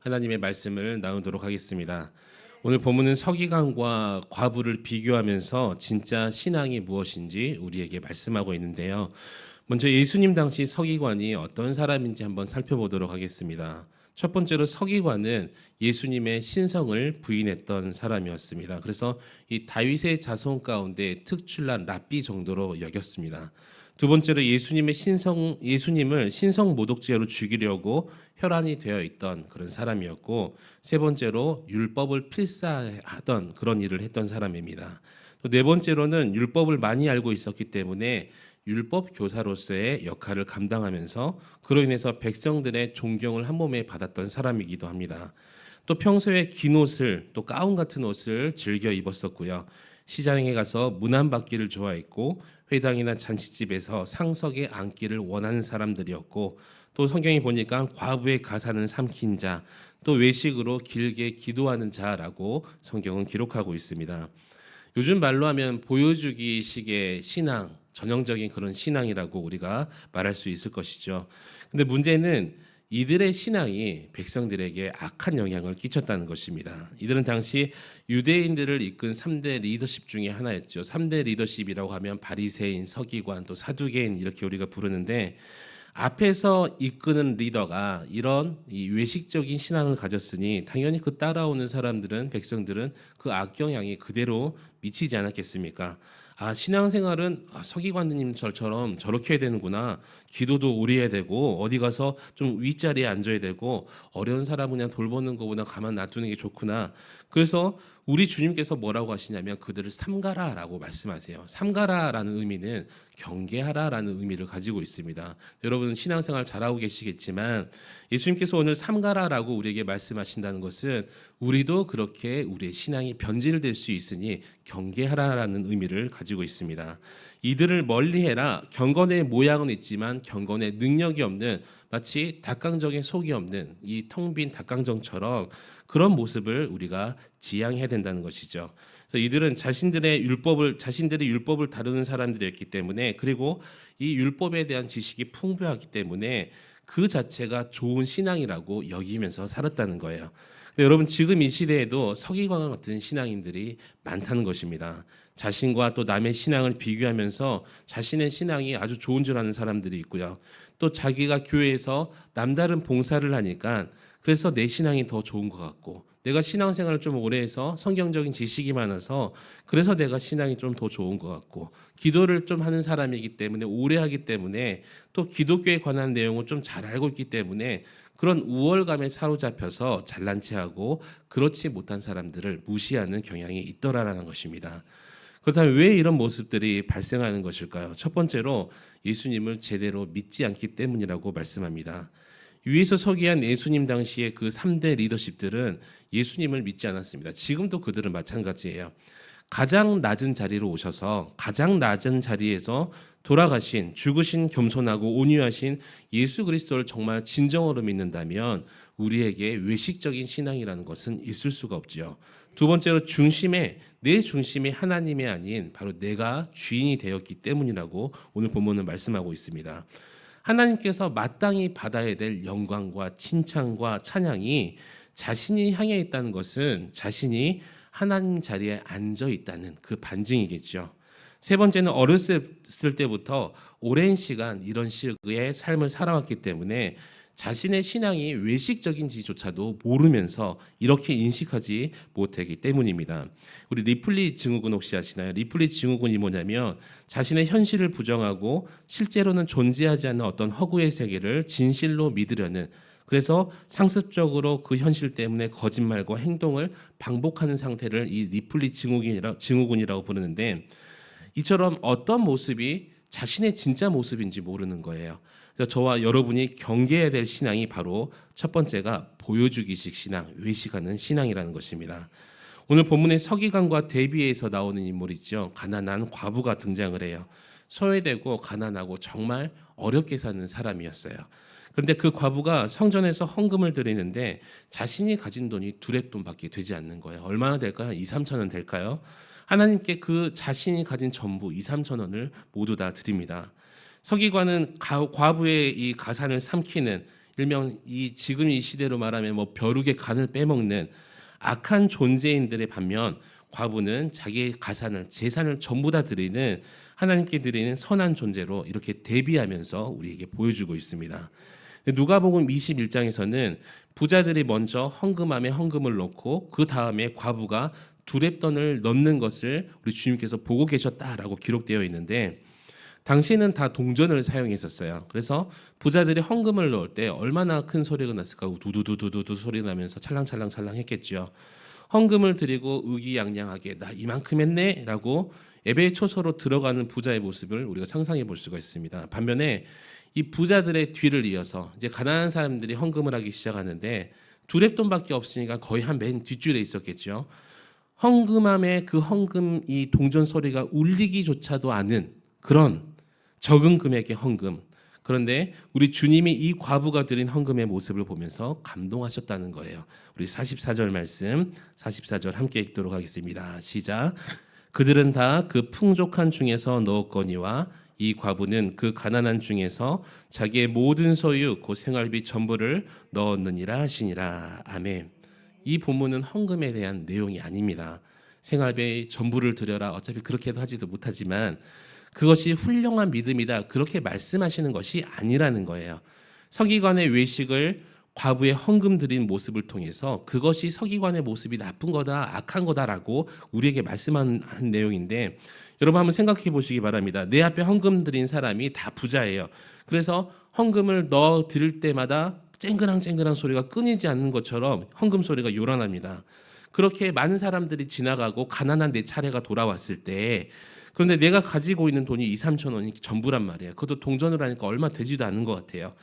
하나님의 말씀을 나누도록 하겠습니다. 오늘 본문은 서기관과 과부를 비교하면서 진짜 신앙이 무엇인지 우리에게 말씀하고 있는데요. 먼저 예수님 당시 서기관이 어떤 사람인지 한번 살펴보도록 하겠습니다. 첫 번째로 서기관은 예수님의 신성을 부인했던 사람이었습니다. 그래서 이 다윗의 자손 가운데 특출난 랍비 정도로 여겼습니다. 두 번째로 예수님의 신성 예수님을 신성 모독죄로 죽이려고 혈안이 되어 있던 그런 사람이었고 세 번째로 율법을 필사하던 그런 일을 했던 사람입니다. 또 네 번째로는 율법을 많이 알고 있었기 때문에 율법 교사로서의 역할을 감당하면서 그로 인해서 백성들의 존경을 한 몸에 받았던 사람이기도 합니다. 또 평소에 긴 옷을 또 가운 같은 옷을 즐겨 입었었고요. 시장에 가서 문안 받기를 좋아했고 회당이나 잔치집에서 상석에 앉기를 원하는 사람들이었고 또 성경에 보니까 과부의 가사는 삼킨 자, 또 외식으로 길게 기도하는 자라고 성경은 기록하고 있습니다. 요즘 말로 하면 보여주기식의 신앙, 전형적인 그런 신앙이라고 우리가 말할 수 있을 것이죠. 근데 문제는 이들의 신앙이 백성들에게 악한 영향을 끼쳤다는 것입니다. 이들은 당시 유대인들을 이끈 3대 리더십 중에 하나였죠. 3대 리더십이라고 하면 바리새인, 서기관, 또 사두개인 이렇게 우리가 부르는데 앞에서 이끄는 리더가 이런 이 외식적인 신앙을 가졌으니 당연히 그 따라오는 사람들은 백성들은 그 악영향이 그대로 미치지 않았겠습니까? 아 신앙생활은 아, 서기관님처럼 저렇게 해야 되는구나. 기도도 오래 해야 되고 어디 가서 좀 윗자리에 앉아야 되고 어려운 사람 그냥 돌보는 것보다 가만 놔두는 게 좋구나. 그래서 우리 주님께서 뭐라고 하시냐면 그들을 삼가라라고 말씀하세요. 삼가라라는 의미는 경계하라라는 의미를 가지고 있습니다. 여러분 신앙생활 잘하고 계시겠지만 예수님께서 오늘 삼가라라고 우리에게 말씀하신다는 것은 우리도 그렇게 우리의 신앙이 변질될 수 있으니 경계하라라는 의미를 가지고 있습니다. 이들을 멀리해라. 경건의 모양은 있지만 경건의 능력이 없는 마치 닭강정에 속이 없는 이 텅 빈 닭강정처럼 그런 모습을 우리가 지향해야 된다는 것이죠. 그래서 이들은 자신들의 율법을 자신들의 율법을 다루는 사람들이었기 때문에 그리고 이 율법에 대한 지식이 풍부하기 때문에 그 자체가 좋은 신앙이라고 여기면서 살았다는 거예요. 여러분 지금 이 시대에도 서기관과 같은 신앙인들이 많다는 것입니다. 자신과 또 남의 신앙을 비교하면서 자신의 신앙이 아주 좋은 줄 아는 사람들이 있고요. 또 자기가 교회에서 남다른 봉사를 하니까 그래서 내 신앙이 더 좋은 것 같고 내가 신앙생활을 좀 오래 해서 성경적인 지식이 많아서 그래서 내가 신앙이 좀 더 좋은 것 같고 기도를 좀 하는 사람이기 때문에 오래 하기 때문에 또 기독교에 관한 내용을 좀 잘 알고 있기 때문에 그런 우월감에 사로잡혀서 잘난 체하고 그렇지 못한 사람들을 무시하는 경향이 있더라라는 것입니다. 그렇다면 왜 이런 모습들이 발생하는 것일까요? 첫 번째로 예수님을 제대로 믿지 않기 때문이라고 말씀합니다. 위에서 서기한 예수님 당시의 그 3대 리더십들은 예수님을 믿지 않았습니다. 지금도 그들은 마찬가지예요. 가장 낮은 자리로 오셔서 가장 낮은 자리에서 돌아가신 죽으신 겸손하고 온유하신 예수 그리스도를 정말 진정으로 믿는다면 우리에게 외식적인 신앙이라는 것은 있을 수가 없지요. 두 번째로 중심에 내 중심이 하나님이 아닌 바로 내가 주인이 되었기 때문이라고 오늘 본문은 말씀하고 있습니다. 하나님께서 마땅히 받아야 될 영광과 칭찬과 찬양이 자신이 향해 있다는 것은 자신이 하나님 자리에 앉아 있다는 그 반증이겠죠. 세 번째는 어렸을 때부터 오랜 시간 이런 식의 삶을 살아왔기 때문에 자신의 신앙이 외식적인지조차도 모르면서 이렇게 인식하지 못하기 때문입니다. 우리 리플리 증후군 혹시 아시나요? 리플리 증후군이 뭐냐면 자신의 현실을 부정하고 실제로는 존재하지 않는 어떤 허구의 세계를 진실로 믿으려는 그래서 상습적으로 그 현실 때문에 거짓말과 행동을 반복하는 상태를 이 리플리 증후군이라, 증후군이라고 부르는데 이처럼 어떤 모습이 자신의 진짜 모습인지 모르는 거예요. 그래서 저와 여러분이 경계해야 될 신앙이 바로 첫 번째가 보여주기식 신앙, 외식하는 신앙이라는 것입니다. 오늘 본문의 서기관과 대비에서 나오는 인물이죠. 가난한 과부가 등장을 해요. 소외되고 가난하고 정말 어렵게 사는 사람이었어요. 그런데 그 과부가 성전에서 헌금을 드리는데 자신이 가진 돈이 두레 돈밖에 되지 않는 거예요. 얼마나 될까요? 2, 3천 원 될까요? 하나님께 그 자신이 가진 전부 2, 3천 원을 모두 다 드립니다. 서기관은 과부의 이 가산을 삼키는 일명 이 지금 이 시대로 말하면 뭐 벼룩의 간을 빼먹는 악한 존재인들의 반면 과부는 자기의 가산을 재산을 전부 다 드리는 하나님께 드리는 선한 존재로 이렇게 대비하면서 우리에게 보여주고 있습니다. 누가복음 21장에서는 부자들이 먼저 헌금함에 헌금을 넣고 그 다음에 과부가 두랩돈을 넣는 것을 우리 주님께서 보고 계셨다라고 기록되어 있는데 당시에는 다 동전을 사용했었어요. 그래서 부자들이 헌금을 넣을 때 얼마나 큰 소리가 났을까? 두두두두두 소리 나면서 찰랑찰랑찰랑 했겠죠. 헌금을 드리고 의기양양하게 나 이만큼 했네라고 예배의 초소로 들어가는 부자의 모습을 우리가 상상해 볼 수가 있습니다. 반면에 이 부자들의 뒤를 이어서 이제 가난한 사람들이 헌금을 하기 시작하는데 두랩돈밖에 없으니까 거의 한 맨 뒷줄에 있었겠죠. 헌금함에 그 헌금 이 동전 소리가 울리기조차도 않은 그런 적은 금액의 헌금. 그런데 우리 주님이 이 과부가 드린 헌금의 모습을 보면서 감동하셨다는 거예요. 우리 44절 말씀 44절 함께 읽도록 하겠습니다. 시작. 그들은 다 그 풍족한 중에서 넣었거니와 이 과부는 그 가난한 중에서 자기의 모든 소유 곧 생활비 전부를 넣었느니라 하시니라. 아멘. 이 본문은 헌금에 대한 내용이 아닙니다. 생활비 전부를 드려라. 어차피 그렇게도 하지도 못하지만 그것이 훌륭한 믿음이다. 그렇게 말씀하시는 것이 아니라는 거예요. 서기관의 외식을 과부의 헌금 드린 모습을 통해서 그것이 서기관의 모습이 나쁜 거다, 악한 거다라고 우리에게 말씀한 내용인데 여러분 한번 생각해 보시기 바랍니다. 내 앞에 헌금 드린 사람이 다 부자예요. 그래서 헌금을 넣어 드릴 때마다 쨍그랑쨍그랑 소리가 끊이지 않는 것처럼 헌금 소리가 요란합니다. 그렇게 많은 사람들이 지나가고 가난한 내 차례가 돌아왔을 때 그런데 내가 가지고 있는 돈이 2, 3천 원이 전부란 말이에요. 그것도 동전으로 하니까 얼마 되지도 않는 것 같아요.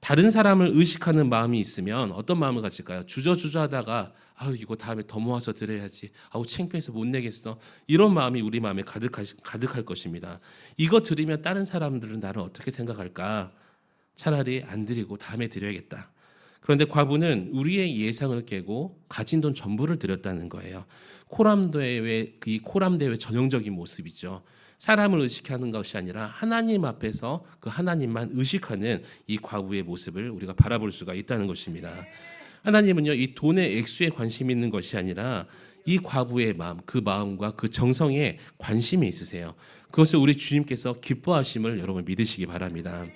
다른 사람을 의식하는 마음이 있으면 어떤 마음을 가질까요? 주저주저 하다가 아유 이거 다음에 더 모아서 드려야지. 아우 창피해서 못 내겠어. 이런 마음이 우리 마음에 가득할, 가득할 것입니다. 이거 드리면 다른 사람들은 나를 어떻게 생각할까? 차라리 안 드리고 다음에 드려야겠다. 그런데 과부는 우리의 예상을 깨고 가진 돈 전부를 드렸다는 거예요. 코람 대회 이 코람 대회 전형적인 모습이죠. 사람을 의식하는 것이 아니라 하나님 앞에서 그 하나님만 의식하는 이 과부의 모습을 우리가 바라볼 수가 있다는 것입니다. 하나님은요 이 돈의 액수에 관심 있는 것이 아니라 이 과부의 마음, 그 마음과 그 정성에 관심이 있으세요. 그것을 우리 주님께서 기뻐하심을 여러분 믿으시기 바랍니다.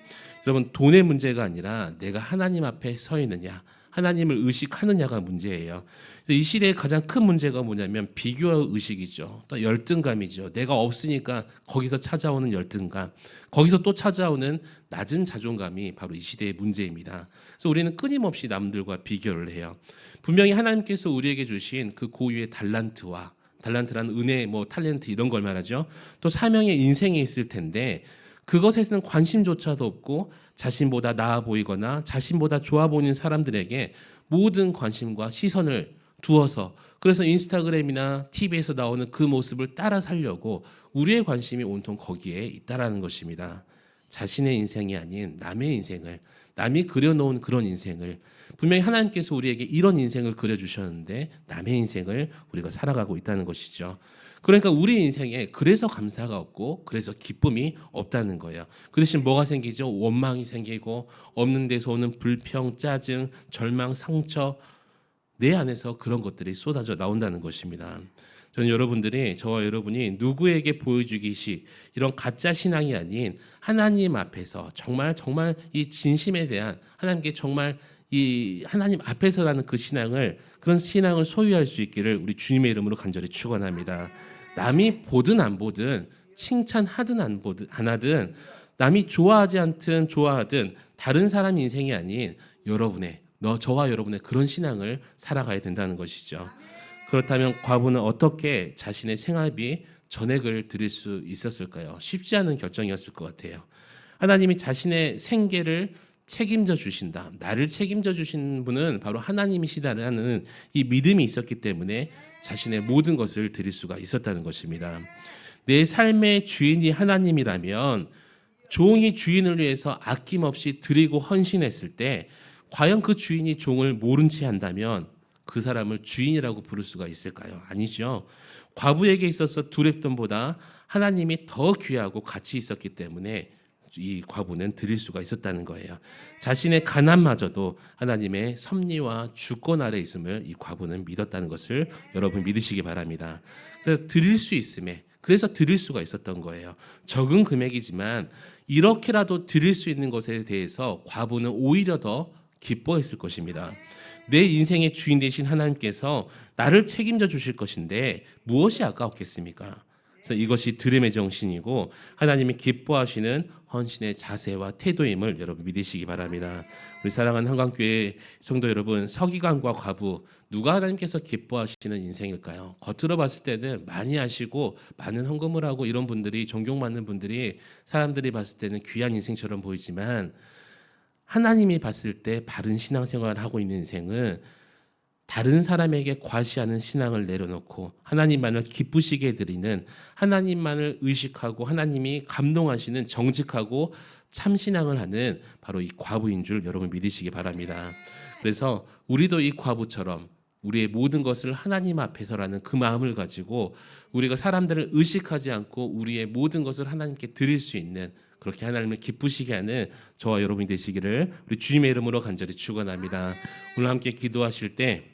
여러분 돈의 문제가 아니라 내가 하나님 앞에 서 있느냐, 하나님을 의식하느냐가 문제예요. 이 시대의 가장 큰 문제가 뭐냐면 비교 의식이죠. 또 열등감이죠. 내가 없으니까 거기서 찾아오는 열등감, 거기서 또 찾아오는 낮은 자존감이 바로 이 시대의 문제입니다. 그래서 우리는 끊임없이 남들과 비교를 해요. 분명히 하나님께서 우리에게 주신 그 고유의 달란트와 달란트라는 은혜, 뭐 탤런트 이런 걸 말하죠. 또 사명의 인생에 있을 텐데 그것에는 관심조차도 없고 자신보다 나아 보이거나 자신보다 좋아 보이는 사람들에게 모든 관심과 시선을 두어서 그래서 인스타그램이나 TV에서 나오는 그 모습을 따라 살려고 우리의 관심이 온통 거기에 있다라는 것입니다. 자신의 인생이 아닌 남의 인생을 남이 그려놓은 그런 인생을 분명히 하나님께서 우리에게 이런 인생을 그려주셨는데 남의 인생을 우리가 살아가고 있다는 것이죠. 그러니까 우리 인생에 그래서 감사가 없고 그래서 기쁨이 없다는 거예요. 그 대신 뭐가 생기죠? 원망이 생기고 없는 데서 오는 불평, 짜증, 절망, 상처 내 안에서 그런 것들이 쏟아져 나온다는 것입니다. 저는 여러분들이 저와 여러분이 누구에게 보여주기식 이런 가짜 신앙이 아닌 하나님 앞에서 정말 정말 이 진심에 대한 하나님께 정말 이 하나님 앞에서라는 그 신앙을 그런 신앙을 소유할 수 있기를 우리 주님의 이름으로 간절히 축원합니다. 남이 보든 안 보든 칭찬하든 안 보든 안 하든 남이 좋아하지 않든 좋아하든 다른 사람 인생이 아닌 여러분의 너 저와 여러분의 그런 신앙을 살아가야 된다는 것이죠. 그렇다면 과부는 어떻게 자신의 생활비 전액을 드릴 수 있었을까요? 쉽지 않은 결정이었을 것 같아요. 하나님이 자신의 생계를 책임져 주신다. 나를 책임져 주신 분은 바로 하나님이시다라는 이 믿음이 있었기 때문에 자신의 모든 것을 드릴 수가 있었다는 것입니다. 내 삶의 주인이 하나님이라면 종이 주인을 위해서 아낌없이 드리고 헌신했을 때 과연 그 주인이 종을 모른 채 한다면 그 사람을 주인이라고 부를 수가 있을까요? 아니죠. 과부에게 있어서 두랩돈보다 하나님이 더 귀하고 가치 있었기 때문에 이 과부는 드릴 수가 있었다는 거예요. 자신의 가난마저도 하나님의 섭리와 주권 아래 있음을 이 과부는 믿었다는 것을 여러분 믿으시기 바랍니다. 그래서 드릴 수 있음에 그래서 드릴 수가 있었던 거예요. 적은 금액이지만 이렇게라도 드릴 수 있는 것에 대해서 과부는 오히려 더 기뻐했을 것입니다. 내 인생의 주인 되신 하나님께서 나를 책임져 주실 것인데 무엇이 아까웠겠습니까? 그래서 이것이 드림의 정신이고 하나님이 기뻐하시는 헌신의 자세와 태도임을 여러분 믿으시기 바랍니다. 우리 사랑하는 한강교회 성도 여러분, 서기관과 과부 누가 하나님께서 기뻐하시는 인생일까요? 겉으로 봤을 때는 많이 하시고 많은 헌금을 하고 이런 분들이 존경받는 분들이 사람들이 봤을 때는 귀한 인생처럼 보이지만 하나님이 봤을 때 바른 신앙생활을 하고 있는 인생은 다른 사람에게 과시하는 신앙을 내려놓고 하나님만을 기쁘시게 드리는 하나님만을 의식하고 하나님이 감동하시는 정직하고 참 신앙을 하는 바로 이 과부인 줄 여러분 믿으시기 바랍니다. 그래서 우리도 이 과부처럼 우리의 모든 것을 하나님 앞에서라는 그 마음을 가지고 우리가 사람들을 의식하지 않고 우리의 모든 것을 하나님께 드릴 수 있는 그렇게 하나님을 기쁘시게 하는 저와 여러분이 되시기를 우리 주님의 이름으로 간절히 축원합니다. 오늘 함께 기도하실 때